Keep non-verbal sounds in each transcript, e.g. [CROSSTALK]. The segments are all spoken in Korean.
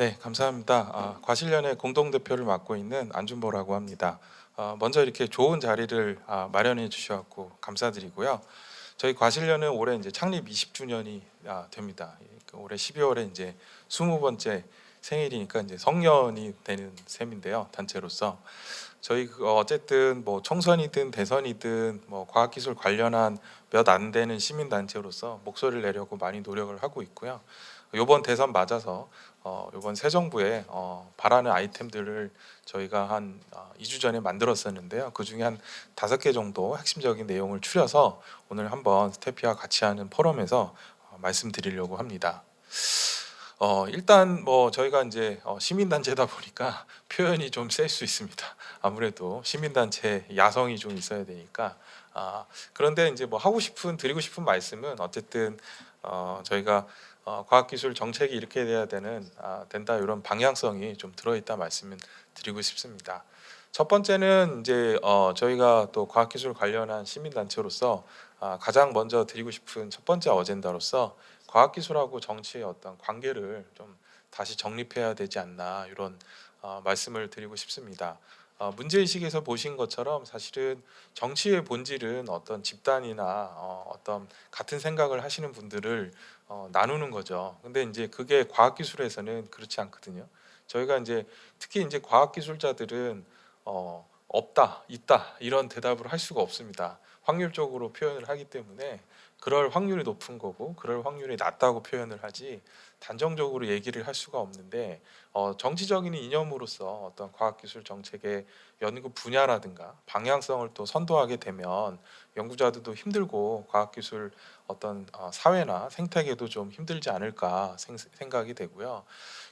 네, 감사합니다. 아, 과실련의 공동 대표를 맡고 있는 안준보라고 합니다. 어, 먼저 이렇게 좋은 자리를 아, 마련해 주셔서 감사드리고요. 저희 과실련은 올해 이제 창립 20주년이 아, 됩니다. 그 올해 12월에 이제 20번째 생일이니까 이제 성년이 되는 셈인데요. 단체로서 저희 그 어쨌든 뭐 총선이든 대선이든 뭐 과학기술 관련한 몇 안 되는 시민 단체로서 목소리를 내려고 많이 노력을 하고 있고요. 이번 대선 맞아서 어, 이번 새 정부에 어, 바라는 아이템들을 저희가 한 어, 2주 전에 만들었었는데요. 그 중에 한 다섯 개 정도 핵심적인 내용을 추려서 오늘 한번 스태피와 같이 하는 포럼에서 어, 말씀드리려고 합니다. 어, 일단 뭐 저희가 이제 어, 시민단체다 보니까 표현이 좀 셀 수 있습니다. 아무래도 시민단체 야성이 좀 있어야 되니까 아, 그런데 이제 뭐 하고 싶은 드리고 싶은 말씀은 어쨌든 어, 저희가 어, 과학기술 정책이 이렇게 돼야 되는 아, 된다 이런 방향성이 좀 들어있다 말씀을 드리고 싶습니다. 첫 번째는 이제 어, 저희가 또 과학기술 관련한 시민단체로서 아, 가장 먼저 드리고 싶은 첫 번째 어젠다로서 과학기술하고 정치의 어떤 관계를 좀 다시 정립해야 되지 않나 이런 어, 말씀을 드리고 싶습니다. 어, 문제의식에서 보신 것처럼 사실은 정치의 본질은 어떤 집단이나 어, 어떤 같은 생각을 하시는 분들을 어, 나누는 거죠. 근데 이제 그게 과학기술에서는 그렇지 않거든요. 저희가 이제 특히 이제 과학기술자들은 어, 없다, 있다 이런 대답을 할 수가 없습니다. 확률적으로 표현을 하기 때문에 그럴 확률이 높은 거고 그럴 확률이 낮다고 표현을 하지 단정적으로 얘기를 할 수가 없는데 어, 정치적인 이념으로서 어떤 과학기술 정책의 연구 분야라든가 방향성을 또 선도하게 되면 연구자들도 힘들고 과학기술 어떤 어, 사회나 생태계도 좀 힘들지 않을까 생, 생각이 되고요.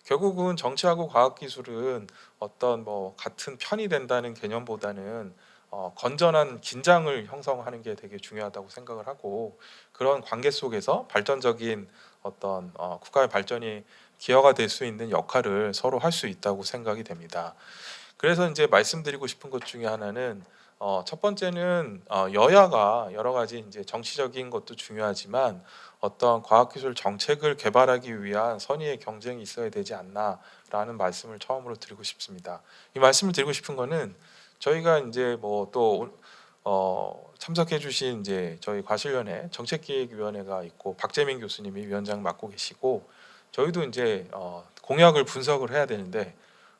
결국은 정치하고 과학기술은 어떤 뭐 같은 편이 된다는 개념보다는 어, 건전한 긴장을 형성하는 게 되게 중요하다고 생각을 하고 그런 관계 속에서 발전적인 어떤 어, 국가의 발전이 기여가 될 수 있는 역할을 서로 할 수 있다고 생각이 됩니다. 그래서 이제 말씀드리고 싶은 것 중에 하나는 어, 첫 번째는 어, 여야가 여러 가지 이제 정치적인 것도 중요하지만 어떤 과학기술 정책을 개발하기 위한 선의의 경쟁이 있어야 되지 않나라는 말씀을 처음으로 드리고 싶습니다. 이 말씀을 드리고 싶은 거는 저희가 이제 뭐또 어, 참석해주신 이제 저희 과실위원회 정책기획위원회가 있고 박재민 교수님이 위원장 맡고 계시고 저희도 이제 어, 공약을 분석을 해야 되는데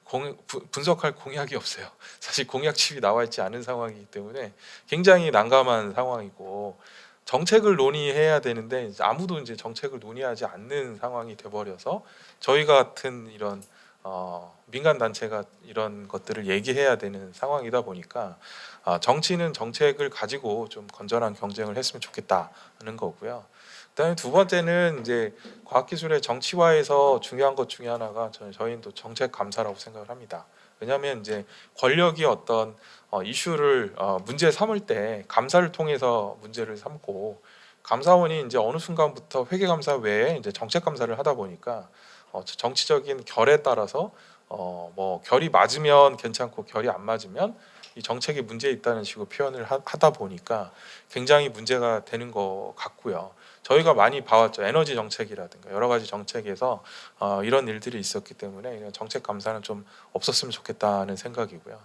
공, 부, 분석할 공약이 없어요. [LAUGHS] 사실 공약집이 나와 있지 않은 상황이기 때문에 굉장히 난감한 상황이고 정책을 논의해야 되는데 이제 아무도 이제 정책을 논의하지 않는 상황이 돼버려서 저희 같은 이런 어, 민간 단체가 이런 것들을 얘기해야 되는 상황이다 보니까 어, 정치는 정책을 가지고 좀 건전한 경쟁을 했으면 좋겠다는 거고요. 그다음에 두 번째는 이제 과학기술의 정치화에서 중요한 것 중에 하나가 저는 저희는 또 정책 감사라고 생각을 합니다. 왜냐하면 이제 권력이 어떤 어, 이슈를 어, 문제 삼을 때 감사를 통해서 문제를 삼고 감사원이 이제 어느 순간부터 회계 감사 외에 이제 정책 감사를 하다 보니까 어, 정치적인 결에 따라서 어, 뭐 결이 맞으면 괜찮고 결이 안 맞으면 이 정책에 문제 있다는 식으로 표현을 하, 하다 보니까 굉장히 문제가 되는 것 같고요. 저희가 많이 봐왔죠. 에너지 정책이라든가 여러 가지 정책에서 어, 이런 일들이 있었기 때문에 이런 정책 감사는 좀 없었으면 좋겠다는 생각이고요.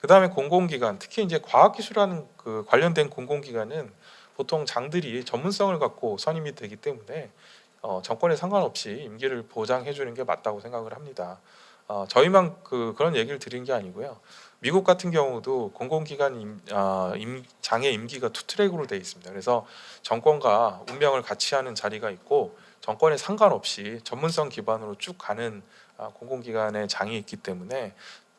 그 다음에 공공기관, 특히 이제 과학기술하는 그 관련된 공공기관은 보통 장들이 전문성을 갖고 선임이 되기 때문에 어, 정권에 상관없이 임기를 보장해 주는 게 맞다고 생각을 합니다. 어, 저희만 그 그런 얘기를 드린 게 아니고요. 미국 같은 경우도 공공기관 임, 아, 임, 장애 임기가 투 트랙으로 돼 있습니다. 그래서 정권과 운명을 같이 하는 자리가 있고 정권에 상관없이 전문성 기반으로 쭉 가는 아, 공공기관의 장이 있기 때문에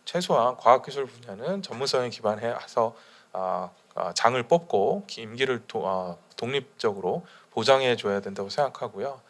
최소한 과학기술 분야는 전문성에 기반해서 아, 아, 장을 뽑고 임기를 도, 아, 독립적으로 보장해 줘야 된다고 생각하고요.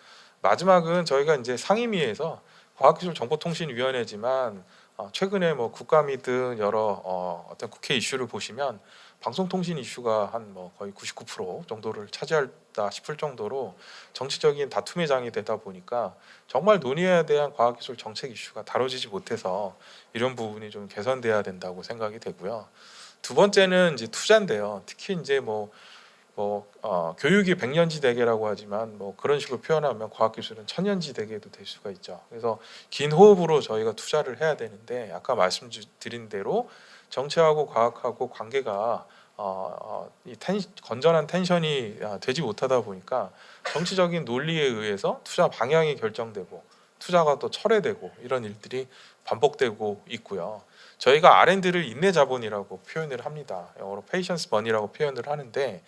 마지막은 저희가 이제 상임위에서 과학기술정보통신위원회지만 어, 최근에 뭐 국감이든 여러 어, 어떤 국회 이슈를 보시면 방송통신 이슈가 한 뭐 거의 99% 정도를 차지한다 싶을 정도로 정치적인 다툼의 장이 되다 보니까 정말 논의해야 대한 과학기술 정책 이슈가 다뤄지지 못해서 이런 부분이 좀 개선돼야 된다고 생각이 되고요. 두 번째는 이제 투자인데요. 특히 이제 뭐 뭐 어, 교육이 백년지 대계라고 하지만 뭐 그런 식으로 표현하면 과학기술은 천년지 대계도 될 수가 있죠. 그래서 긴 호흡으로 저희가 투자를 해야 되는데 아까 말씀드린 대로 정치하고 과학하고 관계가 어, 어, 이 텐, 건전한 텐션이 아, 되지 못하다 보니까 정치적인 논리에 의해서 투자 방향이 결정되고 투자가 또 철회되고 이런 일들이 반복되고 있고요. 저희가 R&D를 인내 자본이라고 표현을 합니다. 영어로 patience money라고 표현을 하는데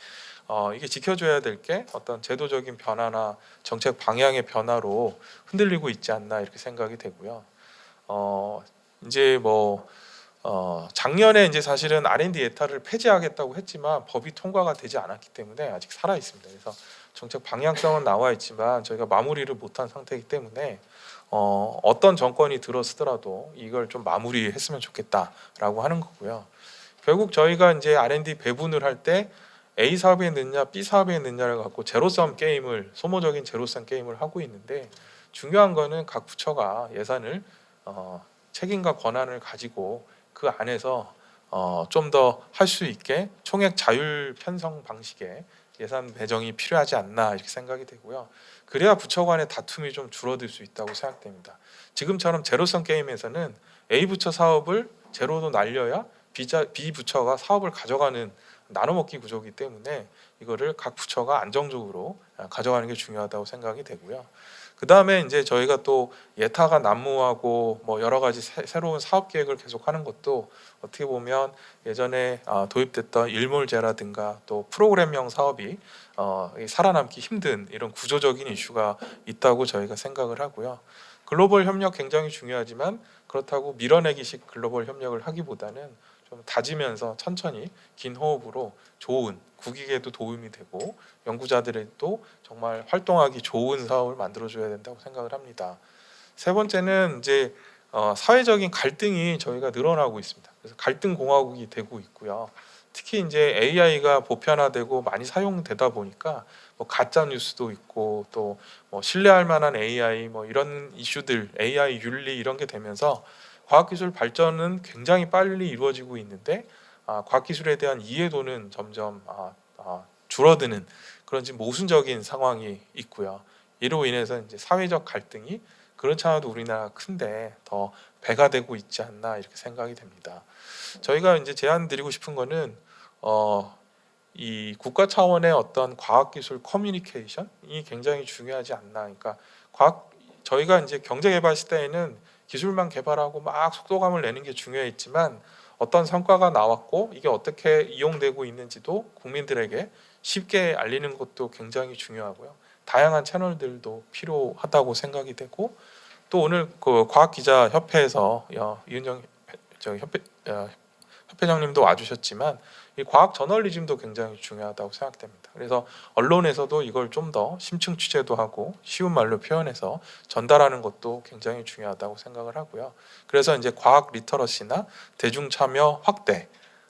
어, 이게 지켜줘야 될 게 어떤 제도적인 변화나 정책 방향의 변화로 흔들리고 있지 않나 이렇게 생각이 되고요. 어, 이제 뭐 어, 작년에 이제 사실은 R&D 예타를 폐지하겠다고 했지만 법이 통과가 되지 않았기 때문에 아직 살아 있습니다. 그래서 정책 방향성은 나와 있지만 저희가 마무리를 못한 상태이기 때문에 어, 어떤 정권이 들어서더라도 이걸 좀 마무리했으면 좋겠다라고 하는 거고요. 결국 저희가 이제 R&D 배분을 할때 A 사업에 넣냐 B 사업에 넣냐를 갖고 제로섬 게임을 소모적인 제로섬 게임을 하고 있는데 중요한 거는 각 부처가 예산을 어, 책임과 권한을 가지고 그 안에서 어, 좀 더 할 수 있게 총액 자율 편성 방식의 예산 배정이 필요하지 않나 이렇게 생각이 되고요. 그래야 부처 간의 다툼이 좀 줄어들 수 있다고 생각됩니다. 지금처럼 제로성 게임에서는 A 부처 사업을 제로로 날려야 B 부처가 사업을 가져가는 나눠먹기 구조이기 때문에 이거를 각 부처가 안정적으로 가져가는 게 중요하다고 생각이 되고요. 그 다음에 이제 저희가 또 예타가 난무하고 뭐 여러 가지 새, 로운 사업 계획을 계속하는 것도 어떻게 보면 예전에 어, 도입됐던 일몰제라든가 또 프로그램형 사업이 어, 이 살아남기 힘든 이런 구조적인 이슈가 있다고 저희가 생각을 하고요. 글로벌 협력 굉장히 중요하지만 그렇다고 밀어내기식 글로벌 협력을 하기보다는 좀 다지면서 천천히 긴 호흡으로 좋은 국익에도 도움이 되고 연구자들에도 정말 활동하기 좋은 사업을 만들어줘야 된다고 생각을 합니다. 세 번째는 이제 어, 사회적인 갈등이 저희가 늘어나고 있습니다. 그래서 갈등 공화국이 되고 있고요. 특히 이제 AI가 보편화되고 많이 사용되다 보니까 뭐 가짜 뉴스도 있고 또 뭐 신뢰할 만한 AI 뭐 이런 이슈들 AI 윤리 이런 게 되면서 과학기술 발전은 굉장히 빨리 이루어지고 있는데 아, 과학기술에 대한 이해도는 점점 아, 아, 줄어드는 그런 지금 모순적인 상황이 있고요. 이로 인해서 이제 사회적 갈등이 그렇지 않아도 우리나라 큰데 더 배가 되고 있지 않나 이렇게 생각이 됩니다. 저희가 이제 제안 드리고 싶은 거는 어, 이 국가 차원의 어떤 과학기술 커뮤니케이션이 굉장히 중요하지 않나. 그러니까 과학 저희가 이제 경제 개발 시대에는 기술만 개발하고 막 속도감을 내는 게 중요했지만 어떤 성과가 나왔고 이게 어떻게 이용되고 있는지도 국민들에게 쉽게 알리는 것도 굉장히 중요하고요. 다양한 채널들도 필요하다고 생각이 되고 또 오늘 그 과학 기자 협회에서 이은정 저 협회 어, 협회장님도 와주셨지만 이 과학 저널리즘도 굉장히 중요하다고 생각됩니다. 그래서 언론에서도 이걸 좀 더 심층 취재도 하고 쉬운 말로 표현해서 전달하는 것도 굉장히 중요하다고 생각을 하고요. 그래서 이제 과학 리터러시나 대중 참여 확대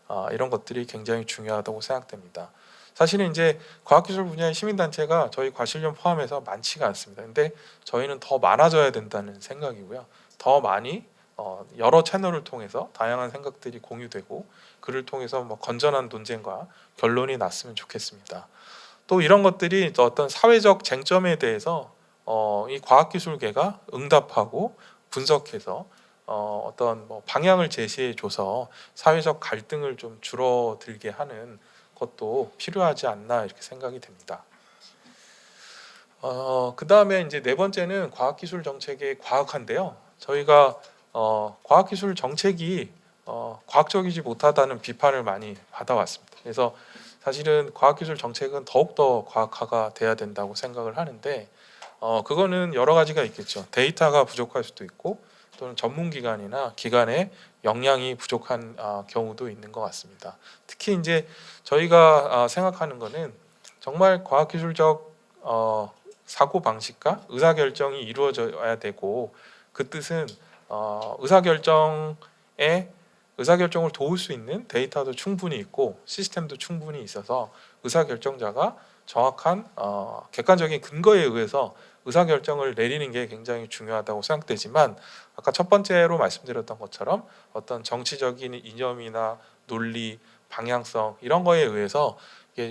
어, 이런 것들이 굉장히 중요하다고 생각됩니다. 사실은 이제 과학기술 분야의 시민단체가 저희 과실련 포함해서 많지가 않습니다. 근데 저희는 더 많아져야 된다는 생각이고요. 더 많이 어, 여러 채널을 통해서 다양한 생각들이 공유되고 그를 통해서 뭐 건전한 논쟁과 결론이 났으면 좋겠습니다. 또 이런 것들이 어떤 사회적 쟁점에 대해서 어, 이 과학기술계가 응답하고 분석해서 어, 어떤 뭐 방향을 제시해 줘서 사회적 갈등을 좀 줄어들게 하는 것도 필요하지 않나 이렇게 생각이 됩니다. 어, 그 다음에 이제 네 번째는 과학기술 정책의 과학한데요. 저희가 어, 과학기술 정책이 어, 과학적이지 못하다는 비판을 많이 받아왔습니다. 그래서 사실은 과학기술 정책은 더욱더 과학화가 돼야 된다고 생각을 하는데 어, 그거는 여러 가지가 있겠죠. 데이터가 부족할 수도 있고 또는 전문기관이나 기관의 역량이 부족한 어, 경우도 있는 것 같습니다. 특히 이제 저희가 어, 생각하는 거는 정말 과학기술적 어, 사고 방식과 의사 결정이 이루어져야 되고 그 뜻은 어, 의사결정에 의사결정을 도울 수 있는 데이터도 충분히 있고 시스템도 충분히 있어서 의사결정자가 정확한 어, 객관적인 근거에 의해서 의사결정을 내리는 게 굉장히 중요하다고 생각되지만 아까 첫 번째로 말씀드렸던 것처럼 어떤 정치적인 이념이나 논리, 방향성 이런 거에 의해서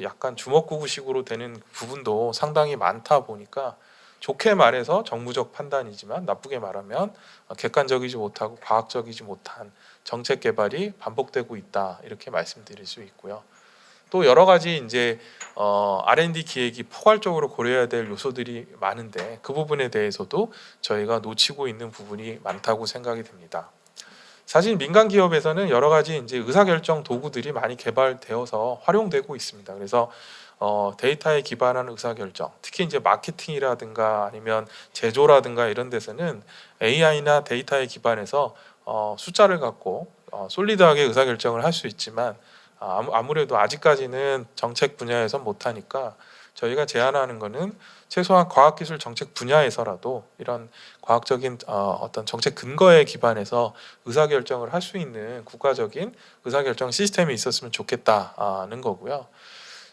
약간 주먹구구식으로 되는 부분도 상당히 많다 보니까 좋게 말해서 정무적 판단이지만 나쁘게 말하면 어, 객관적이지 못하고 과학적이지 못한 정책 개발이 반복되고 있다 이렇게 말씀드릴 수 있고요. 또 여러 가지 이제 어, R&D 기획이 포괄적으로 고려해야 될 요소들이 많은데 그 부분에 대해서도 저희가 놓치고 있는 부분이 많다고 생각이 됩니다. 사실 민간 기업에서는 여러 가지 이제 의사결정 도구들이 많이 개발되어서 활용되고 있습니다. 그래서 어, 데이터에 기반한 의사결정, 특히 이제 마케팅이라든가 아니면 제조라든가 이런 데서는 AI나 데이터에 기반해서 어, 숫자를 갖고 어, 솔리드하게 의사결정을 할 수 있지만 아, 아무- 아무래도 아직까지는 정책 분야에서 못하니까 저희가 제안하는 거는 최소한 과학기술 정책 분야에서라도 이런 과학적인 어, 어떤 정책 근거에 기반해서 의사결정을 할 수 있는 국가적인 의사결정 시스템이 있었으면 좋겠다는 거고요.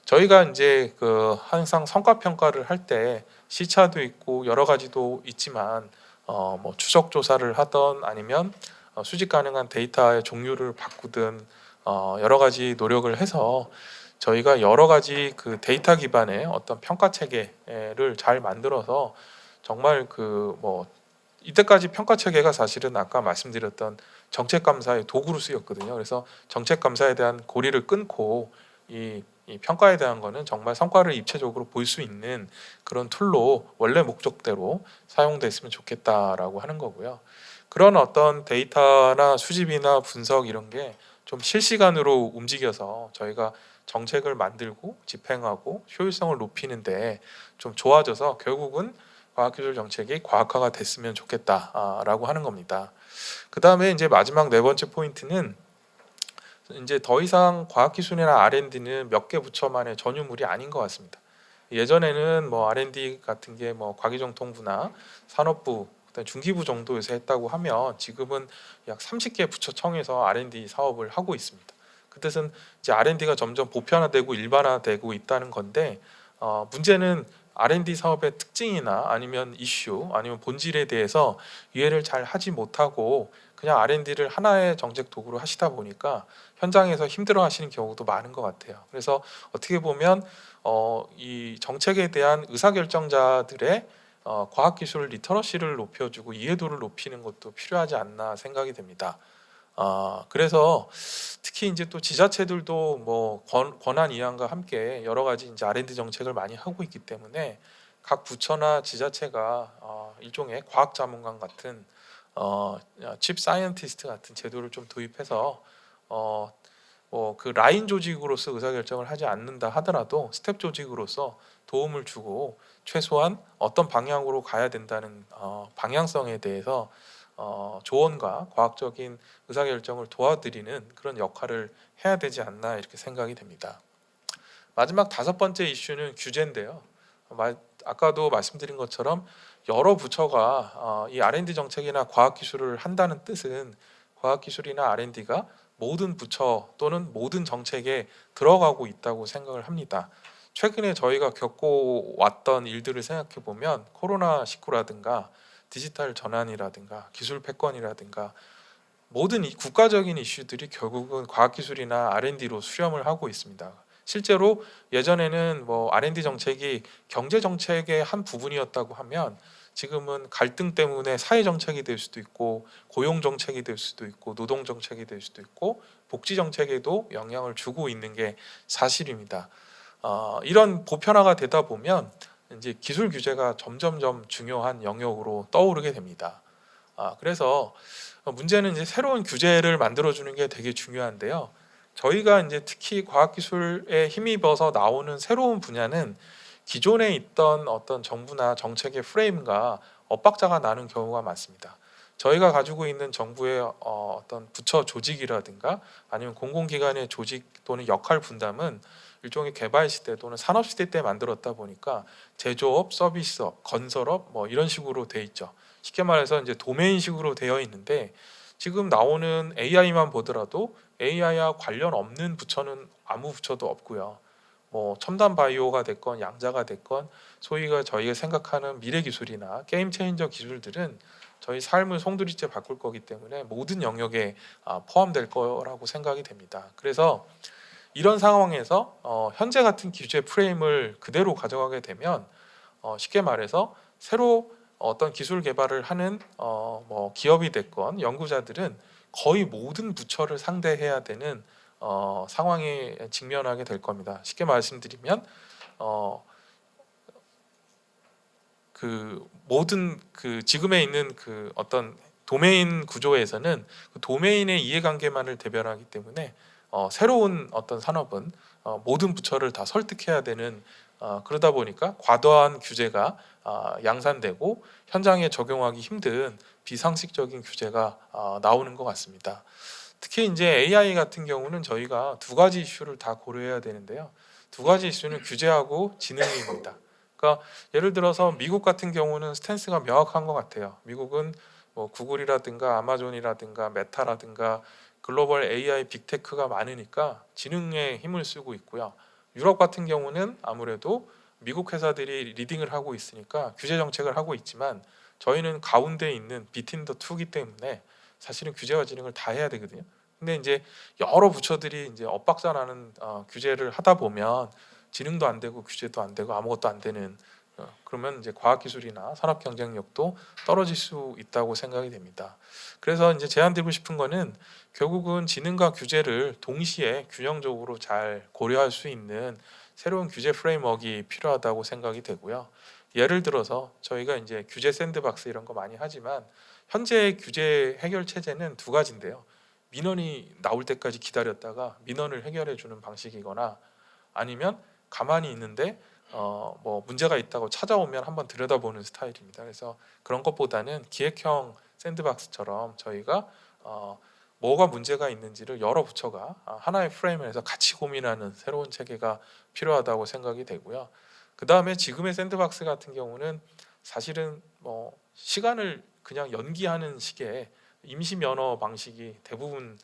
저희가 이제 그 항상 성과 평가를 할 때 시차도 있고 여러 가지도 있지만 어, 뭐 추적 조사를 하던 아니면 어, 수집 가능한 데이터의 종류를 바꾸든 어, 여러 가지 노력을 해서 저희가 여러 가지 그 데이터 기반의 어떤 평가 체계를 잘 만들어서 정말 그 뭐 이때까지 평가 체계가 사실은 아까 말씀드렸던 정책 감사의 도구로 쓰였거든요. 그래서 정책 감사에 대한 고리를 끊고 이, 이 평가에 대한 거는 정말 성과를 입체적으로 볼 수 있는 그런 툴로 원래 목적대로 사용됐으면 좋겠다라고 하는 거고요. 그런 어떤 데이터나 수집이나 분석 이런 게 좀 실시간으로 움직여서 저희가 정책을 만들고 집행하고 효율성을 높이는데 좀 좋아져서 결국은 과학기술 정책이 과학화가 됐으면 좋겠다라고 하는 겁니다. 그 다음에 이제 마지막 네 번째 포인트는 이제 더 이상 과학기술이나 R&D는 몇 개 부처만의 전유물이 아닌 것 같습니다. 예전에는 뭐 R&D 같은 게 뭐 과기정통부나 산업부 그다음 중기부 정도에서 했다고 하면 지금은 약 30개 부처청에서 R&D 사업을 하고 있습니다. 그 뜻은 이제 R&D가 점점 보편화되고 일반화되고 있다는 건데 어, 문제는 R&D 사업의 특징이나 아니면 이슈 아니면 본질에 대해서 이해를 잘 하지 못하고 그냥 R&D를 하나의 정책 도구로 하시다 보니까 현장에서 힘들어하시는 경우도 많은 것 같아요. 그래서 어떻게 보면 어, 이 정책에 대한 의사결정자들의 어, 과학기술 리터러시를 높여주고 이해도를 높이는 것도 필요하지 않나 생각이 됩니다. 어, 그래서 특히 이제 또 지자체들도 뭐 권, 권한 이양과 함께 여러 가지 이제 R&D 정책을 많이 하고 있기 때문에 각 부처나 지자체가 어, 일종의 과학 자문관 같은 어, 칩 사이언티스트 같은 제도를 좀 도입해서 어, 뭐 그 라인 조직으로서 의사결정을 하지 않는다 하더라도 스텝 조직으로서 도움을 주고 최소한 어떤 방향으로 가야 된다는 어, 방향성에 대해서 어, 조언과 과학적인 의사결정을 도와드리는 그런 역할을 해야 되지 않나 이렇게 생각이 됩니다. 마지막 다섯 번째 이슈는 규제인데요. 마- 아까도 말씀드린 것처럼 여러 부처가 어, 이 R&D 정책이나 과학 기술을 한다는 뜻은 과학 기술이나 R&D가 모든 부처 또는 모든 정책에 들어가고 있다고 생각을 합니다. 최근에 저희가 겪고 왔던 일들을 생각해 보면 코로나 19라든가 디지털 전환이라든가 기술 패권이라든가 모든 이 국가적인 이슈들이 결국은 과학기술이나 R&D로 수렴을 하고 있습니다. 실제로 예전에는 뭐 R&D 정책이 경제 정책의 한 부분이었다고 하면 지금은 갈등 때문에 사회 정책이 될 수도 있고 고용 정책이 될 수도 있고 노동 정책이 될 수도 있고 복지 정책에도 영향을 주고 있는 게 사실입니다. 어, 이런 보편화가 되다 보면 이제 기술 규제가 점점점 중요한 영역으로 떠오르게 됩니다. 아, 그래서 문제는 이제 새로운 규제를 만들어주는 게 되게 중요한데요. 저희가 이제 특히 과학기술에 힘입어서 나오는 새로운 분야는 기존에 있던 어떤 정부나 정책의 프레임과 엇박자가 나는 경우가 많습니다. 저희가 가지고 있는 정부의 어, 어떤 부처 조직이라든가 아니면 공공기관의 조직 또는 역할 분담은 일종의 개발 시대 또는 산업 시대 때 만들었다 보니까 제조업, 서비스업, 건설업 뭐 이런 식으로 돼 있죠. 쉽게 말해서 이제 도메인식으로 되어 있는데 지금 나오는 AI만 보더라도 AI와 관련 없는 부처는 아무 부처도 없고요. 뭐 첨단 바이오가 됐건 양자가 됐건 소위가 저희가 생각하는 미래 기술이나 게임 체인저 기술들은 저희 삶을 송두리째 바꿀 거기 때문에 모든 영역에 아, 포함될 거라고 생각이 됩니다. 그래서 이런 상황에서 어, 현재 같은 규제 프레임을 그대로 가져가게 되면 어, 쉽게 말해서 새로 어떤 기술 개발을 하는 어, 뭐 기업이 됐건 연구자들은 거의 모든 부처를 상대해야 되는 어, 상황에 직면하게 될 겁니다. 쉽게 말씀드리면 어, 그 모든 그 지금에 있는 그 어떤 도메인 구조에서는 그 도메인의 이해관계만을 대변하기 때문에 어, 새로운 어떤 산업은 어, 모든 부처를 다 설득해야 되는 어, 그러다 보니까 과도한 규제가 아, 양산되고 현장에 적용하기 힘든 비상식적인 규제가 아, 나오는 것 같습니다. 특히 이제 AI 같은 경우는 저희가 두 가지 이슈를 다 고려해야 되는데요. 두 가지 이슈는 규제하고 지능입니다. 그러니까 예를 들어서 미국 같은 경우는 스탠스가 명확한 것 같아요. 미국은 뭐 구글이라든가 아마존이라든가 메타라든가 글로벌 AI 빅테크가 많으니까 지능에 힘을 쓰고 있고요. 유럽 같은 경우는 아무래도 미국 회사들이 리딩을 하고 있으니까 규제 정책을 하고 있지만 저희는 가운데 있는 비틴 더 투기 때문에 사실은 규제와 지능을 다 해야 되거든요. 근데 이제 여러 부처들이 이제 엇박자나는 어, 규제를 하다 보면 지능도 안 되고 규제도 안 되고 아무것도 안 되는 어, 그러면 이제 과학 기술이나 산업 경쟁력도 떨어질 수 있다고 생각이 됩니다. 그래서 이제 제안드리고 싶은 거는 결국은 지능과 규제를 동시에 균형적으로 잘 고려할 수 있는 새로운 규제 프레임워크가 필요하다고 생각이 되고요. 예를 들어서 저희가 이제 규제 샌드박스 이런 거 많이 하지만 현재 규제 해결 체제는 두 가지인데요. 민원이 나올 때까지 기다렸다가 민원을 해결해 주는 방식이거나 아니면 가만히 있는데 어 뭐 문제가 있다고 찾아오면 한번 들여다보는 스타일입니다. 그래서 그런 것보다는 기획형 샌드박스처럼 저희가 어 뭐가 문제가 있는지를 여러 부처가 아, 하나의 프레임에서 같이 고민하는 새로운 체계가 필요하다고 생각이 되고요. 그 다음에 지금의 샌드박스 같은 경우는 사실은 뭐 시간을 그냥 연기하는 식의 임시 면허 방식이 대부분의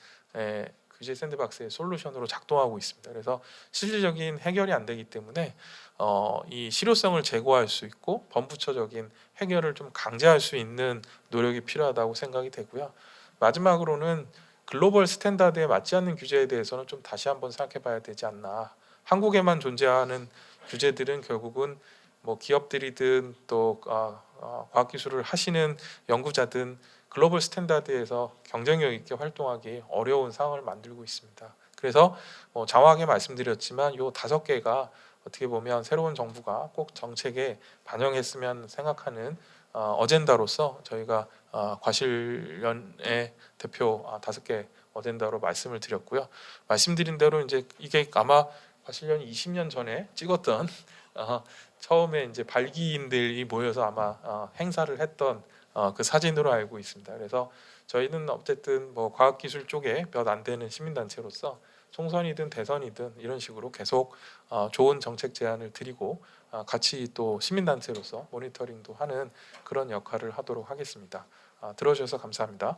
규제 샌드박스의 솔루션으로 작동하고 있습니다. 그래서 실질적인 해결이 안 되기 때문에 어, 이 실효성을 제고할 수 있고 범부처적인 해결을 좀 강제할 수 있는 노력이 필요하다고 생각이 되고요. 마지막으로는 글로벌 스탠다드에 맞지 않는 규제에 대해서는 좀 다시 한번 생각해봐야 되지 않나. 한국에만 존재하는 규제들은 결국은 뭐 기업들이든 또 아, 아, 과학기술을 하시는 연구자든 글로벌 스탠다드에서 경쟁력 있게 활동하기 어려운 상황을 만들고 있습니다. 그래서 뭐 장황하게 말씀드렸지만 요 다섯 개가 어떻게 보면 새로운 정부가 꼭 정책에 반영했으면 생각하는 어, 어젠다로서 저희가 어, 과실련의 대표 아, 다섯 개 어젠다로 말씀을 드렸고요. 말씀드린 대로 이제 이게 아마 과실련이 20년 전에 찍었던 어, 처음에 이제 발기인들이 모여서 아마 어, 행사를 했던 어, 그 사진으로 알고 있습니다. 그래서 저희는 어쨌든 뭐 과학기술 쪽에 몇 안 되는 시민단체로서 총선이든 대선이든 이런 식으로 계속 어, 좋은 정책 제안을 드리고 어, 같이 또 시민단체로서 모니터링도 하는 그런 역할을 하도록 하겠습니다. 아, 들어주셔서 감사합니다.